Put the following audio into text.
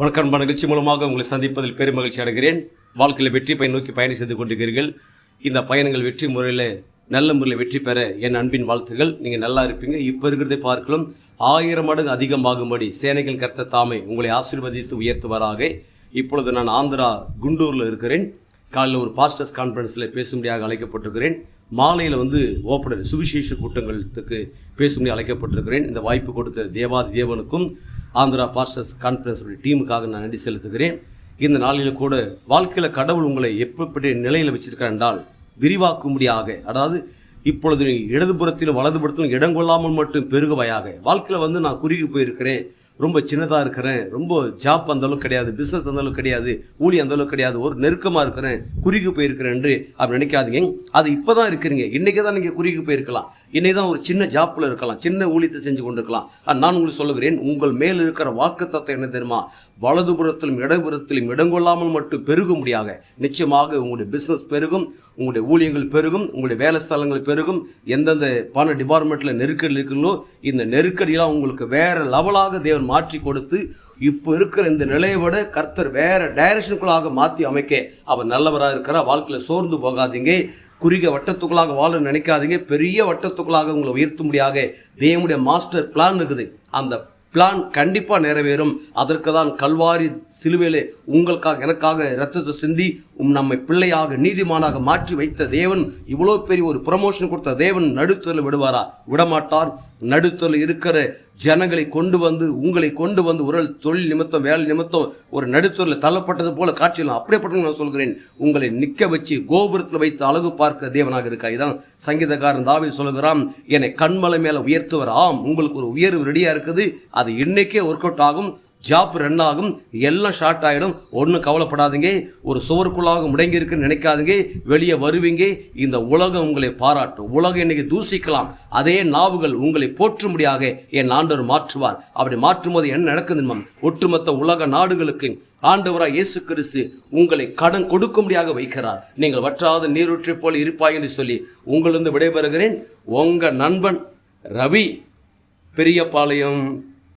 வணக்கம் அன்பான நிகழ்ச்சி மூலமாக உங்களை சந்திப்பதில் பெரும் மகிழ்ச்சி அடைகிறேன். வாழ்க்கையில் வெற்றி பயன் நோக்கி பயணம் செய்து கொண்டிருக்கிறீர்கள். இந்த பயணங்கள் வெற்றி முறையில் நல்ல முறையில் வெற்றி பெற என் அன்பின் வாழ்த்துகள் நீங்கள் நல்லா இருப்பீங்க. இப்போ இருக்கிறதை பார்க்கலாம் ஆயிரம் மடங்கு அதிகமாகும்படி சேனைகள் கர்த்த தாமை உங்களை ஆசீர்வதித்து உயர்த்துவராக. இப்பொழுது நான் ஆந்திரா குண்டூரில் இருக்கிறேன். காலையில் ஒரு பாஸ்டர்ஸ் கான்ஃபரன்ஸில் பேசும்படியாக அழைக்கப்பட்டிருக்கிறேன். மாலையில் வந்து ஓப்பனர் சுவிசேஷ கூட்டங்களுக்கு பேசும்படி அழைக்கப்பட்டிருக்கிறேன். இந்த வாய்ப்பு கொடுத்த தேவாதி தேவனுக்கும் ஆந்திரா பாஸ்டர்ஸ் கான்ஃபரன்ஸுடைய டீமுக்காக நான் நன்றி செலுத்துகிறேன். இந்த நாளில் கூட வாழ்க்கையில் கடவுள் உங்களை எப்படி நிலையில் வச்சிருக்கார் என்றால் விரிவாக்கும்படியாக அதாவது இப்பொழுது இடதுபுறத்திலும் வலதுபுறத்திலும் இடம் கொள்ளாமல் மட்டும் பெருகுவையாக வாழ்க்கையில் வந்து நான் குறுகி போயிருக்கிறேன். ரொம்ப சின்னதாக இருக்கிறேன். ரொம்ப ஜாப் அந்தளவுக்கு கிடையாது பிஸ்னஸ் அந்தளவுக்கு கிடையாது ஊழி அந்த அளவுக்கு கிடையாது ஒரு நெருக்கமாக இருக்கிறேன் குறுகி போயிருக்கிறேன் என்று அப்படி நினைக்காதீங்க. அது இப்போ தான் இருக்கிறீங்க. இன்றைக்கி தான் நீங்கள் குறுகி போயிருக்கலாம். இன்றைக்கி தான் ஒரு சின்ன ஜாப்பில் இருக்கலாம். சின்ன ஊழியத்தை செஞ்சு கொண்டு இருக்கலாம் நான் உங்களுக்கு சொல்லுகிறேன் உங்கள் மேல் இருக்கிற வாக்குத்தத்தம் என்ன தெரியுமா? வலதுபுறத்திலும் இடதுபுறத்திலும் இடங்கொள்ளாமல் மட்டும் பெருகும்படியாக நிச்சயமாக உங்களுடைய பிஸ்னஸ் பெருகும் உங்களுடைய ஊழியங்கள் பெருகும் உங்களுடைய வேலை ஸ்தலங்கள் பெருகும். எந்தெந்த பண டிபார்ட்மெண்ட்டில் நெருக்கடி இருக்குங்களோ இந்த நெருக்கடியெல்லாம் உங்களுக்கு வேறு லெவலாக தேவன் மாற்றி கொடுத்து இப்போ இருக்கிற இந்த நிலையை விட கர்த்தர் வேற டைரக்ஷனுக்குள்ளாக மாற்றி அமைக்க அவர் நல்லவராக இருக்கிறார். வாழ்க்கையில் சோர்ந்து போகாதீங்க. குறுகிய வட்டத்துக்குள்ளாக வாழ நினைக்காதீங்க. பெரிய வட்டத்துக்குள்ளாக உங்களை உயர்த்தும்படியாக தேவனுடைய மாஸ்டர் பிளான் இருக்குது. அந்த பிளான் கண்டிப்பாக நிறைவேறும். அதற்கு தான் கல்வாரி சிலுவையிலே உங்களுக்காக எனக்காக இரத்தத்தை சிந்தி உம் நம்மை பிள்ளையாக நீதிமானாக மாற்றி வைத்த தேவன் இவ்வளோ பெரிய ஒரு ப்ரமோஷன் கொடுத்த தேவன் நடுத்தரில் விடுவாரா? விடமாட்டார். நடுத்தரில் இருக்கிற ஜனங்களை கொண்டு வந்து உங்களை கொண்டு வந்து ஒரு தொழில் நிமித்தம் வேலை நிமித்தம் ஒரு நடுத்தரில் தள்ளப்பட்டது போல காட்சியில் அப்படியேப்பட்ட நான் சொல்கிறேன். உங்களை நிற்க வச்சு கோபுரத்தில் வைத்து அழகு பார்க்க தேவனாக இருக்கா இதான் சங்கீதக்காரன் தாவில் சொல்கிறான் என்னை கண்மலை மேலே உயர்த்துவர். ஆம் உங்களுக்கு ஒரு உயர்வு ரெடியாக இருக்குது. அது இன்னைக்கே ஒர்க் அவுட் ஆகும். ஜாப் ரன் ஆகும். எல்லாம் ஷார்ட் ஆகிடும் ஒன்றும் கவலைப்படாதீங்க. ஒரு சுவருக்குள்ளாக முடங்கி இருக்குன்னு நினைக்காதீங்க. வெளியே வருவீங்க. இந்த உலகம் உங்களை பாராட்டும். உலகம் இன்னைக்கு தூசிக்கலாம். அதே நாவுகள் உங்களை போற்றும்படியாக என் ஆண்டவர் மாற்றுவார். அப்படி மாற்றும் போது என்ன நடக்குது ஒட்டுமொத்த உலக நாடுகளுக்கு ஆண்டவராக இயேசு கிறிஸ்து உங்களை கடன் கொடுக்கும்படியாக வைக்கிறார். நீங்கள் வற்றாத நீரூற்றை போல் இருப்பாய் என்று சொல்லி உங்களிருந்து விடைபெறுகிறேன். உங்கள் நண்பன் ரவி பெரியபாளையம்.